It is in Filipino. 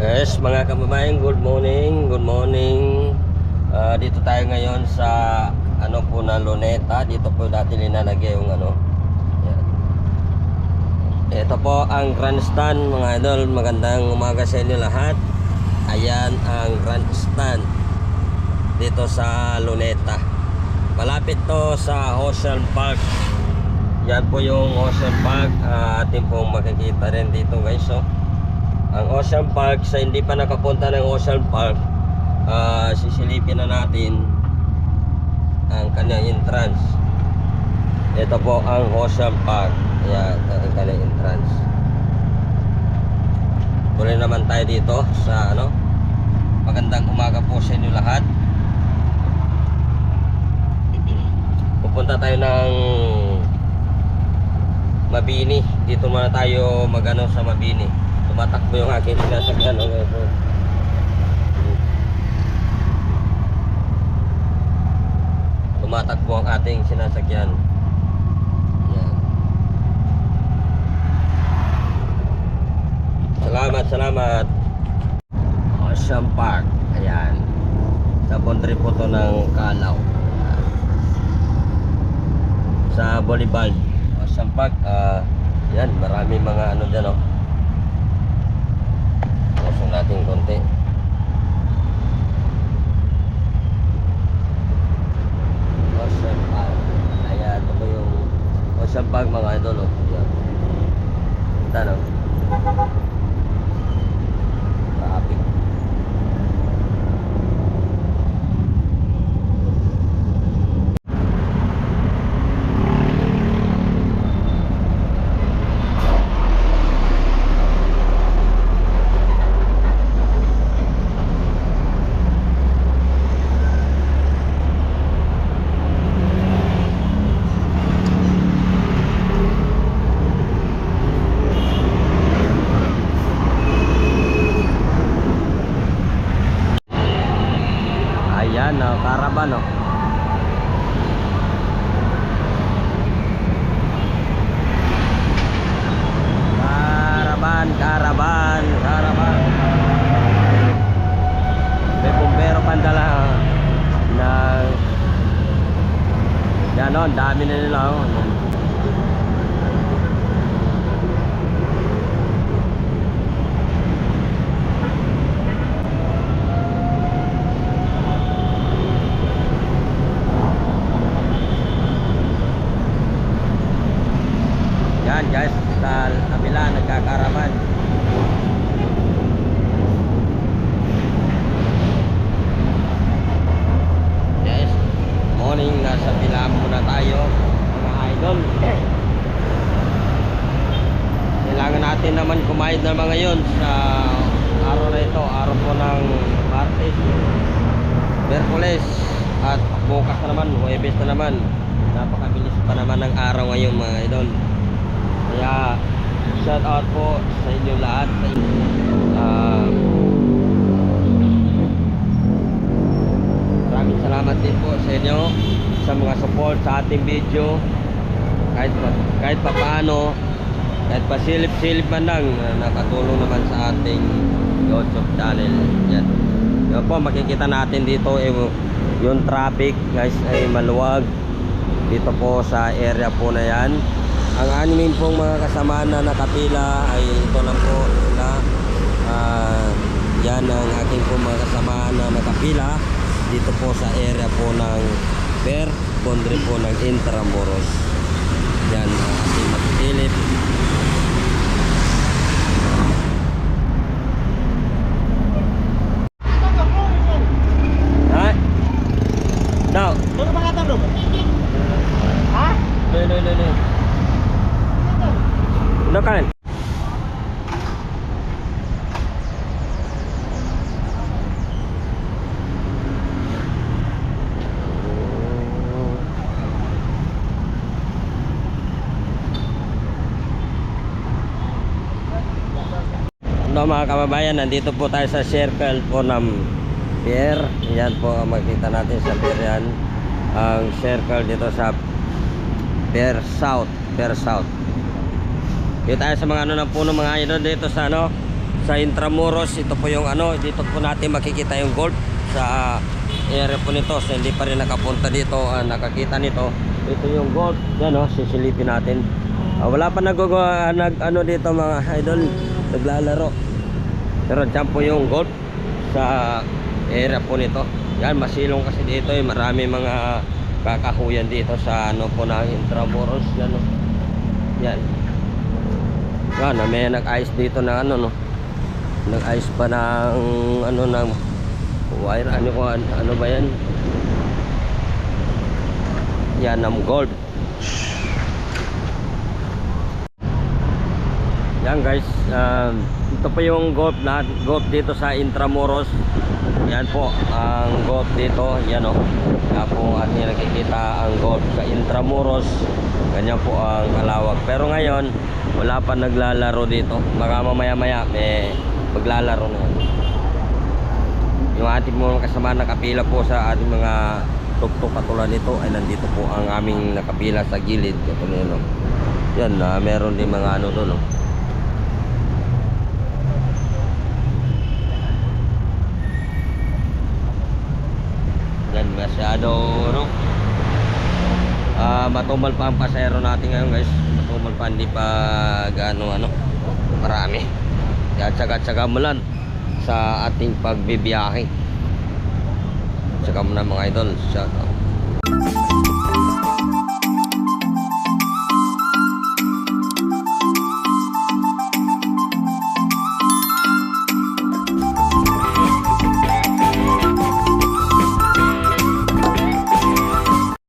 Yes, mga kababayan, good morning, good morning. Ah, dito tayo ngayon sa ano po na Luneta. Dito po dati linalagay yung ano. Yan. Ito po ang grandstand mga idol. Magandang umaga sa inyo lahat. Ayan ang grandstand dito sa Luneta. Malapit to sa Ocean Park. Yan po yung Ocean Park. Ah, atin pong makikita rin dito guys. So, ang Ocean Park sa hindi pa nakapunta ng Ocean Park ah, sisilipin na natin ang kanyang entrance. Ito po ang Ocean Park. Ayan, ang kanyang entrance. Tuloy naman tayo dito sa ano magandang umaga po sa inyo lahat. Pupunta tayo ng Mabini. Dito muna tayo magano sa Mabini tumatakbo yung aking sinasakyan okay, so. tumatakbo ang ating sinasakyan. Yan. salamat salamat. Ocean Park. Ayan. Sa boundary po to ng Kalaw sa Bolibal Ocean Park ah yan marami mga ano dyan oh Pusong natin konti. Ocean Park. Ayan, ito po yung Ocean Park mga idol. Oh. Yan. Ito no? Traffic. Ayan, oh, caravan oh. Caravan, caravan, caravan. May bumbero pandala oh, na yan oh, ang dami na nila oh. Yan guys, sa kabila nagkakaraman. Yes, morning nasa Pilam muna tayo mga idol. Natin naman kumain na mga yon sa araw na ito, araw po ng Martes, Merkules at bukas na naman, Huwebes na naman. Napakabilis pa naman ng araw ngayon mga idol. Kaya shout out po sa inyo lahat. Ah, maraming salamat din po sa inyo sa mga support sa ating video. Kahit pa, kahit pa paano, kahit pa silip-silip man lang, nakatulong naman sa ating YouTube channel. Yan. Yan po, makikita natin dito eh, yung traffic guys ay maluwag dito po sa area po na yan ang animin pong mga kasama na nakapila ay ito lang po na ah, yan ang aking pong mga kasama na nakapila dito po sa area po ng Per Bondre po ng Intramuros yan ang ating matitilip ha? No, Ano ba kata bro? Ha? no, no, no, no. Kanan. No mga kababayan, nandito po tayo sa circle po ng pier. Yan po ang makita natin sa pier yan. Ang circle dito sa pier south. Pier south. Dito tayo sa mga ano ng puno mga idol dito sa ano sa Intramuros. Ito po yung ano, dito po natin makikita yung gold sa area po nito. So hindi pa rin nakapunta dito, ah, nakakita nito. Ito yung gold. Yan oh, sisilipin natin. Ah, wala pa nagagawa nag ano dito mga idol, naglalaro. Pero dyan po yung gold sa area po nito. Yan, masilong kasi dito eh. Marami mga kakahuyan dito sa ano po ng Intramuros. Yan oh. Yan. Yan, may nag-ice dito na ano no. Nag-ice pa ng ano ng wire ano ko ano ba yan? Yan ng gold. Yan guys, um, ito po yung golf na golf dito sa Intramuros. Yan po ang golf dito, yan o. Yan po ating nakikita ang golf sa Intramuros. Ganyan po ang kalawag. Pero ngayon, wala pa naglalaro dito. Baka mamaya maya may maglalaro na yan. Yung ating mga kasama nakapila po sa ating mga tuktok katulad nito ay nandito po ang aming nakapila sa gilid. Katulad nyo. Yan, na meron din mga ano doon. No? Yan masyado no. Ah, matumal pa ang pasero natin ngayon, guys. Matumal pa hindi pa gaano ano, marami. Kaya tsaga-tsaga mo sa ating pagbibiyahe. Tsaga mo na mga idol. Shout out.